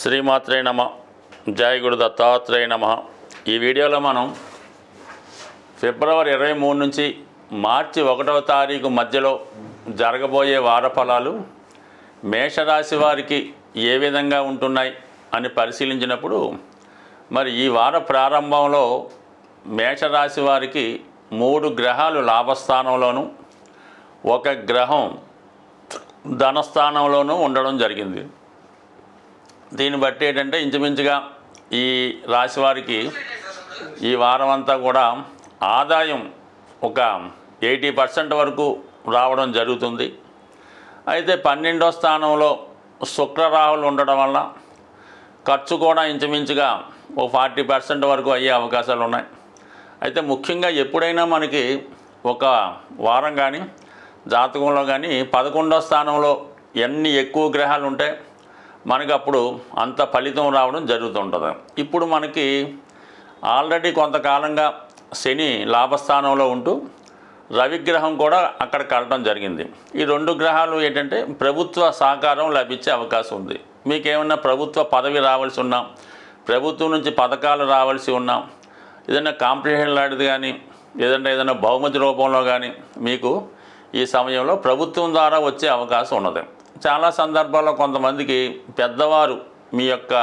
శ్రీమాత్రే నమ జయ గురు దత్తాత్రేయ నమ. ఈ వీడియోలో మనం ఫిబ్రవరి ఇరవై మూడు నుంచి మార్చి ఒకటవ తారీఖు మధ్యలో జరగబోయే వార ఫలాలు మేషరాశి వారికి ఏ విధంగా ఉంటున్నాయి అని పరిశీలించినప్పుడు మరి ఈ వార ప్రారంభంలో మేషరాశి వారికి మూడు గ్రహాలు లాభస్థానంలోను ఒక గ్రహం ధనస్థానంలోనూ ఉండడం జరిగింది. దీన్ని బట్టి ఏంటంటే ఇంచుమించుగా ఈ రాశి వారికి ఈ వారం అంతా కూడా ఆదాయం ఒక ఎయిటీ పర్సెంట్ వరకు రావడం జరుగుతుంది. అయితే పన్నెండో స్థానంలో శుక్రరాహులు ఉండడం వల్ల ఖర్చు కూడా ఇంచుమించుగా ఓ ఫార్టీ పర్సెంట్ వరకు అయ్యే అవకాశాలు ఉన్నాయి. అయితే ముఖ్యంగా ఎప్పుడైనా మనకి ఒక వారం కానీ జాతకంలో కానీ పదకొండో స్థానంలో ఎన్ని ఎక్కువ గ్రహాలు ఉంటాయి మనకి అప్పుడు అంత ఫలితం రావడం జరుగుతుంటుంది. ఇప్పుడు మనకి ఆల్రెడీ కొంతకాలంగా శని లాభస్థానంలో ఉంటూ రవిగ్రహం కూడా అక్కడ కలటం జరిగింది. ఈ రెండు గ్రహాలు ఏంటంటే ప్రభుత్వ సహకారం లభించే అవకాశం ఉంది. మీకేమన్నా ప్రభుత్వ పదవి రావాల్సి ఉన్నా ప్రభుత్వం నుంచి పథకాలు రావాల్సి ఉన్నా ఏదైనా కాంపిటీషన్ లాంటిది కానీ ఏదంటే ఏదైనా బహుమతి రూపంలో కానీ మీకు ఈ సమయంలో ప్రభుత్వం ద్వారా వచ్చే అవకాశం ఉన్నది. చాలా సందర్భాల్లో కొంతమందికి పెద్దవారు మీ యొక్క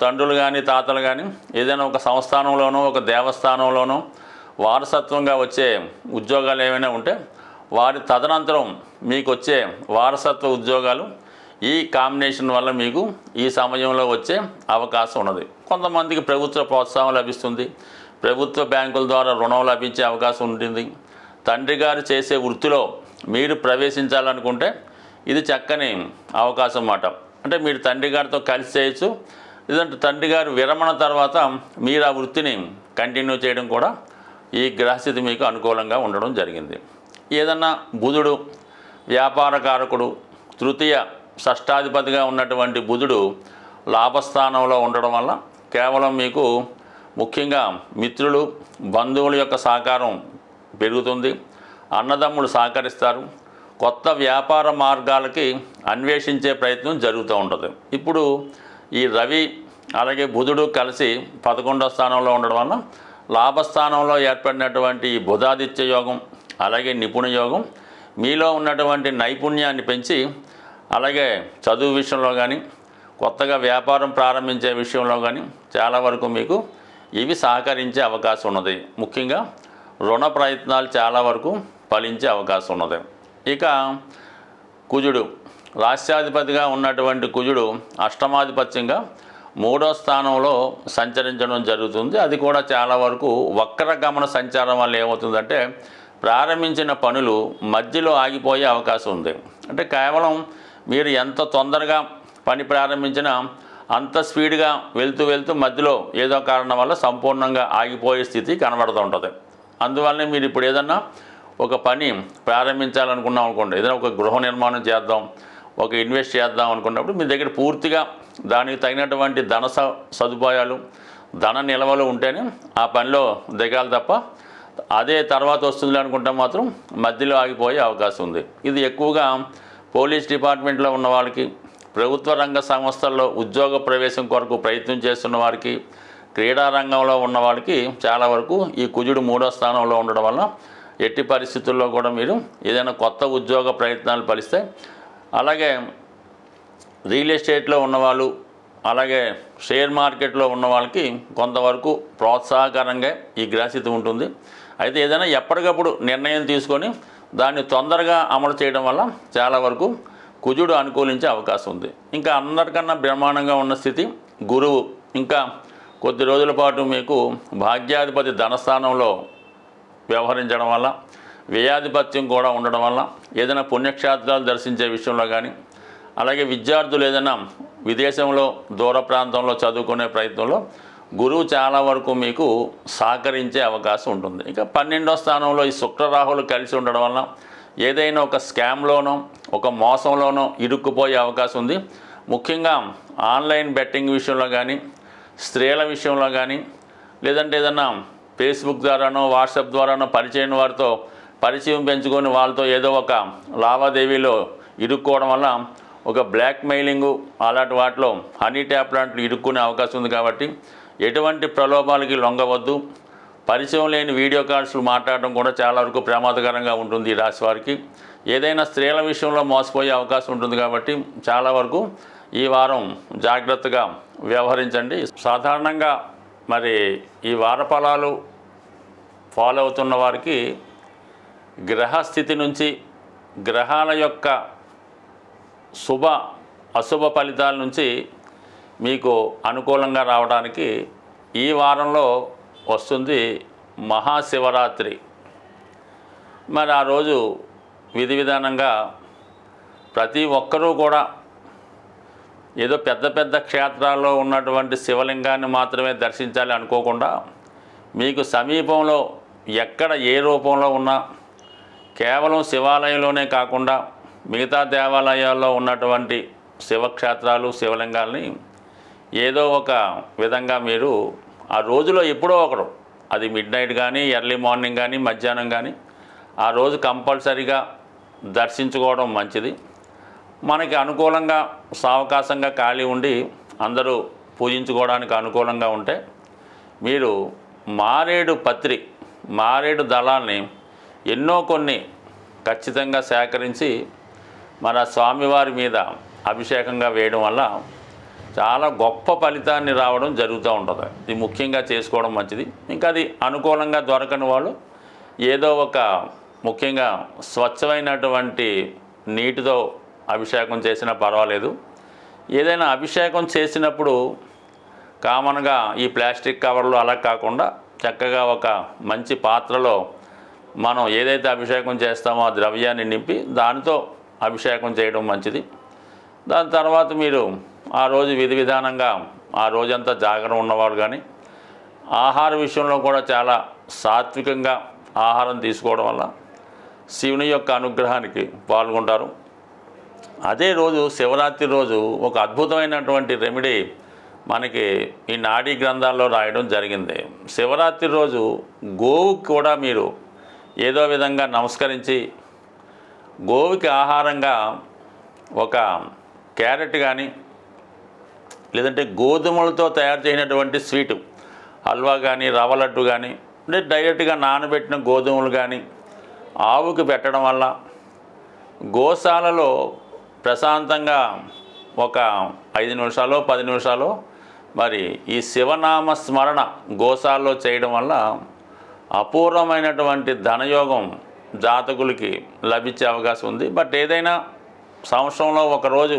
తండ్రులు కానీ తాతలు కానీ ఏదైనా ఒక సంస్థానంలోనో ఒక దేవస్థానంలోనో వారసత్వంగా వచ్చే ఉద్యోగాలు ఏమైనా ఉంటే వారి తదనంతరం మీకు వచ్చే వారసత్వ ఉద్యోగాలు ఈ కాంబినేషన్ వల్ల మీకు ఈ సమయంలో వచ్చే అవకాశం ఉన్నది. కొంతమందికి ప్రభుత్వ ప్రోత్సాహం లభిస్తుంది. ప్రభుత్వ బ్యాంకుల ద్వారా రుణం లభించే అవకాశం ఉంటుంది. తండ్రి గారు చేసే వృత్తిలో మీరు ప్రవేశించాలనుకుంటే ఇది చక్కని అవకాశం అన్నమాట. అంటే మీరు తండ్రి గారితో కలిసి చేయొచ్చు. లేదంటే తండ్రి గారు విరమణ తర్వాత మీరు ఆ వృత్తిని కంటిన్యూ చేయడం కూడా ఈ గ్రహస్థితి మీకు అనుకూలంగా ఉండడం జరిగింది. ఏదన్నా బుధుడు వ్యాపారకారకుడు తృతీయ షష్టాధిపతిగా ఉన్నటువంటి బుధుడు లాభస్థానంలో ఉండడం వల్ల కేవలం మీకు ముఖ్యంగా మిత్రులు బంధువుల యొక్క సహకారం పెరుగుతుంది. అన్నదమ్ములు సహకరిస్తారు. కొత్త వ్యాపార మార్గాలకి అన్వేషించే ప్రయత్నం జరుగుతూ ఉంటుంది. ఇప్పుడు ఈ రవి అలాగే బుధుడు కలిసి పదకొండో స్థానంలో ఉండడం వల్ల లాభస్థానంలో ఏర్పడినటువంటి ఈ బుధాదిత్య యోగం అలాగే నిపుణ యోగం మీలో ఉన్నటువంటి నైపుణ్యాన్ని పెంచి అలాగే చదువు విషయంలో కానీ కొత్తగా వ్యాపారం ప్రారంభించే విషయంలో కానీ చాలా వరకు మీకు ఇవి సహకరించే అవకాశం ఉన్నది. ముఖ్యంగా రుణ ప్రయత్నాలు చాలా వరకు ఫలించే అవకాశం ఉన్నది. ఇక కుజుడు రాష్ట్రాధిపతిగా ఉన్నటువంటి కుజుడు అష్టమాధిపత్యంగా మూడో స్థానంలో సంచరించడం జరుగుతుంది. అది కూడా చాలా వరకు వక్ర గమన సంచారం వల్ల ఏమవుతుందంటే ప్రారంభించిన పనులు మధ్యలో ఆగిపోయే అవకాశం ఉంది. అంటే కేవలం మీరు ఎంత తొందరగా పని ప్రారంభించినా అంత స్పీడ్గా వెళ్తూ వెళ్తూ మధ్యలో ఏదో కారణం వల్ల సంపూర్ణంగా ఆగిపోయే స్థితి కనబడుతూ ఉంటుంది. అందువల్లనే మీరు ఇప్పుడు ఏదన్నా ఒక పని ప్రారంభించాలనుకున్నాం అనుకోండి ఏదైనా ఒక గృహ నిర్మాణం చేద్దాం ఒక ఇన్వెస్ట్ చేద్దాం అనుకున్నప్పుడు మీ దగ్గర పూర్తిగా దానికి తగినటువంటి ధన స- సదుపాయాలు ధన నిల్వలు ఉంటేనే ఆ పనిలో దిగాలి తప్ప అదే తర్వాత వస్తుంది అనుకుంటే మాత్రం మధ్యలో ఆగిపోయే అవకాశం ఉంది. ఇది ఎక్కువగా పోలీస్ డిపార్ట్మెంట్లో ఉన్న వాళ్ళకి ప్రభుత్వ రంగ సంస్థల్లో ఉద్యోగ ప్రవేశం కొరకు ప్రయత్నం చేస్తున్న వారికి క్రీడా రంగంలో ఉన్న వాళ్ళకి చాలా వరకు ఈ కుజుడు మూడో స్థానంలో ఉండడం వల్ల ఎట్టి పరిస్థితుల్లో కూడా మీరు ఏదైనా కొత్త ఉద్యోగ ప్రయత్నాలు ఫలిస్తే అలాగే రియల్ ఎస్టేట్లో ఉన్నవాళ్ళు అలాగే షేర్ మార్కెట్లో ఉన్న వాళ్ళకి కొంతవరకు ప్రోత్సాహకరంగా ఈ గ్రహస్థితి ఉంటుంది. అయితే ఏదైనా ఎప్పటికప్పుడు నిర్ణయం తీసుకొని దాన్ని తొందరగా అమలు చేయడం వల్ల చాలా వరకు కుజుడు అనుకూలించే అవకాశం ఉంది. ఇంకా అందరికన్నా బ్రహ్మాండంగా ఉన్న స్థితి గురువు. ఇంకా కొద్ది రోజుల పాటు మీకు భాగ్యాధిపతి ధనస్థానంలో వ్యవహరించడం వల్ల వ్యయాధిపత్యం కూడా ఉండడం వల్ల ఏదైనా పుణ్యక్షేత్రాలు దర్శించే విషయంలో కానీ అలాగే విద్యార్థులు ఏదైనా విదేశంలో దూర ప్రాంతంలో చదువుకునే ప్రయత్నంలో గురువు చాలా వరకు మీకు సహకరించే అవకాశం ఉంటుంది. ఇక పన్నెండో స్థానంలో ఈ శుక్రరాహులు కలిసి ఉండడం వల్ల ఏదైనా ఒక స్కామ్లోనో ఒక మోసంలోనో ఇరుక్కుపోయే అవకాశం ఉంది. ముఖ్యంగా ఆన్లైన్ బెట్టింగ్ విషయంలో కానీ స్త్రీల విషయంలో కానీ లేదంటే ఏదన్నా ఫేస్బుక్ ద్వారానో వాట్సాప్ ద్వారానో పరిచయం వారితో పరిచయం పెంచుకొని వాళ్ళతో ఏదో ఒక లావాదేవీలో ఇరుక్కోవడం వల్ల ఒక బ్లాక్ మెయిలింగు అలాంటి వాటిలో హనీ ట్యాప్ లాంటివి ఇరుక్కునే అవకాశం ఉంది కాబట్టి ఎటువంటి ప్రలోభాలకి లొంగవద్దు. పరిచయం లేని వీడియో కాల్స్లు మాట్లాడడం కూడా చాలా వరకు ప్రమాదకరంగా ఉంటుంది ఈ రాశి వారికి. ఏదైనా స్త్రీల విషయంలో మోసపోయే అవకాశం ఉంటుంది కాబట్టి చాలా వరకు ఈ వారం జాగ్రత్తగా వ్యవహరించండి. సాధారణంగా మరి ఈ వార ఫలాలు ఫాలో అవుతున్న వారికి గ్రహస్థితి నుంచి గ్రహాల యొక్క శుభ అశుభ ఫలితాల నుంచి మీకు అనుకూలంగా రావడానికి ఈ వారంలో వస్తుంది మహాశివరాత్రి. మరి ఆ రోజు విధి విధానంగా ప్రతి ఒక్కరూ కూడా ఏదో పెద్ద పెద్ద క్షేత్రాల్లో ఉన్నటువంటి శివలింగాన్ని మాత్రమే దర్శించాలి అనుకోకుండా మీకు సమీపంలో ఎక్కడ ఏ రూపంలో ఉన్నా కేవలం శివాలయంలోనే కాకుండా మిగతా దేవాలయాల్లో ఉన్నటువంటి శివక్షేత్రాలు శివలింగాల్ని ఏదో ఒక విధంగా మీరు ఆ రోజులో ఎప్పుడో ఒకరు అది మిడ్ నైట్ కానీ ఎర్లీ మార్నింగ్ కానీ మధ్యాహ్నం కానీ ఆ రోజు కంపల్సరీగా దర్శించుకోవడం మంచిది. మనకి అనుకూలంగా సావకాశంగా ఖాళీ ఉండి అందరూ పూజించుకోవడానికి అనుకూలంగా ఉంటే మీరు మారేడు పత్రి మారేడు దళాల్ని ఎన్నో కొన్ని ఖచ్చితంగా సేకరించి మన స్వామివారి మీద అభిషేకంగా వేయడం వల్ల చాలా గొప్ప ఫలితాన్ని రావడం జరుగుతూ ఉంటుంది. ఇది ముఖ్యంగా చేసుకోవడం మంచిది. ఇంకా అది అనుకూలంగా దొరకని వాళ్ళు ఏదో ఒక ముఖ్యంగా స్వచ్ఛమైనటువంటి నీటితో అభిషేకం చేసినా పర్వాలేదు. ఏదైనా అభిషేకం చేసినప్పుడు కామన్గా ఈ ప్లాస్టిక్ కవర్లు అలా కాకుండా చక్కగా ఒక మంచి పాత్రలో మనం ఏదైతే అభిషేకం చేస్తామో ఆ ద్రవ్యాన్ని నింపి దానితో అభిషేకం చేయడం మంచిది. దాని తర్వాత మీరు ఆ రోజు విధి విధానంగా ఆ రోజంతా జాగ్రత్త ఉన్నవాడు కానీ ఆహార విషయంలో కూడా చాలా సాత్వికంగా ఆహారం తీసుకోవడం వల్ల శివుని యొక్క అనుగ్రహానికి పాల్గొంటారు. అదే రోజు శివరాత్రి రోజు ఒక అద్భుతమైనటువంటి రెమెడీ మనకి ఈ నాడీ గ్రంథాల్లో రాయడం జరిగింది. శివరాత్రి రోజు గోవుకి కూడా మీరు ఏదో విధంగా నమస్కరించి గోవుకి ఆహారంగా ఒక క్యారెట్ కానీ లేదంటే గోధుమలతో తయారు చేసినటువంటి స్వీటు హల్వా కానీ రవ్వ లడ్డు కానీ అంటే డైరెక్ట్గా నానబెట్టిన గోధుమలు కానీ ఆవుకి పెట్టడం వల్ల గోశాలలో ప్రశాంతంగా ఒక ఐదు నిమిషాలు పది నిమిషాలు మరి ఈ శివనామ స్మరణ గోసాల్లో చేయడం వల్ల అపూర్వమైనటువంటి ధనయోగం జాతకులకి లభించే అవకాశం ఉంది. బట్ ఏదైనా సంవత్సరంలో ఒకరోజు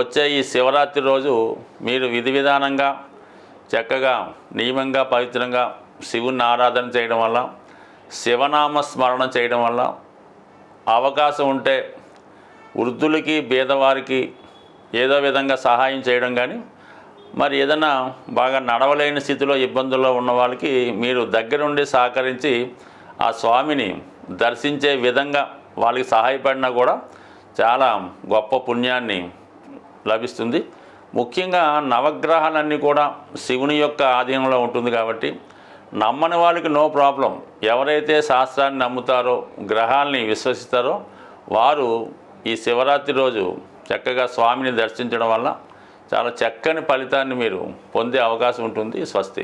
వచ్చే ఈ శివరాత్రి రోజు మీరు విధి విధానంగా చక్కగా నియమంగా పవిత్రంగా శివుని ఆరాధన చేయడం వల్ల శివనామ స్మరణ చేయడం వల్ల అవకాశం ఉంటే వృద్ధులకి బీదవారికి ఏదో విధంగా సహాయం చేయడం కానీ మరి ఏదైనా బాగా నడవలేని స్థితిలో ఇబ్బందుల్లో ఉన్న వాళ్ళకి మీరు దగ్గరుండి సహకరించి ఆ స్వామిని దర్శించే విధంగా వాళ్ళకి సహాయపడినా కూడా చాలా గొప్ప పుణ్యాన్ని లభిస్తుంది. ముఖ్యంగా నవగ్రహాలన్నీ కూడా శివుని యొక్క ఆధీనంలో ఉంటుంది కాబట్టి నమ్మని వాళ్ళకి నో ప్రాబ్లం. ఎవరైతే శాస్త్రాన్ని నమ్ముతారో గ్రహాల్ని విశ్వసిస్తారో వారు ఈ శివరాత్రి రోజు చక్కగా స్వామిని దర్శించడం వల్ల చాలా చక్కని ఫలితాన్ని మీరు పొందే అవకాశం ఉంటుంది. స్వస్తి.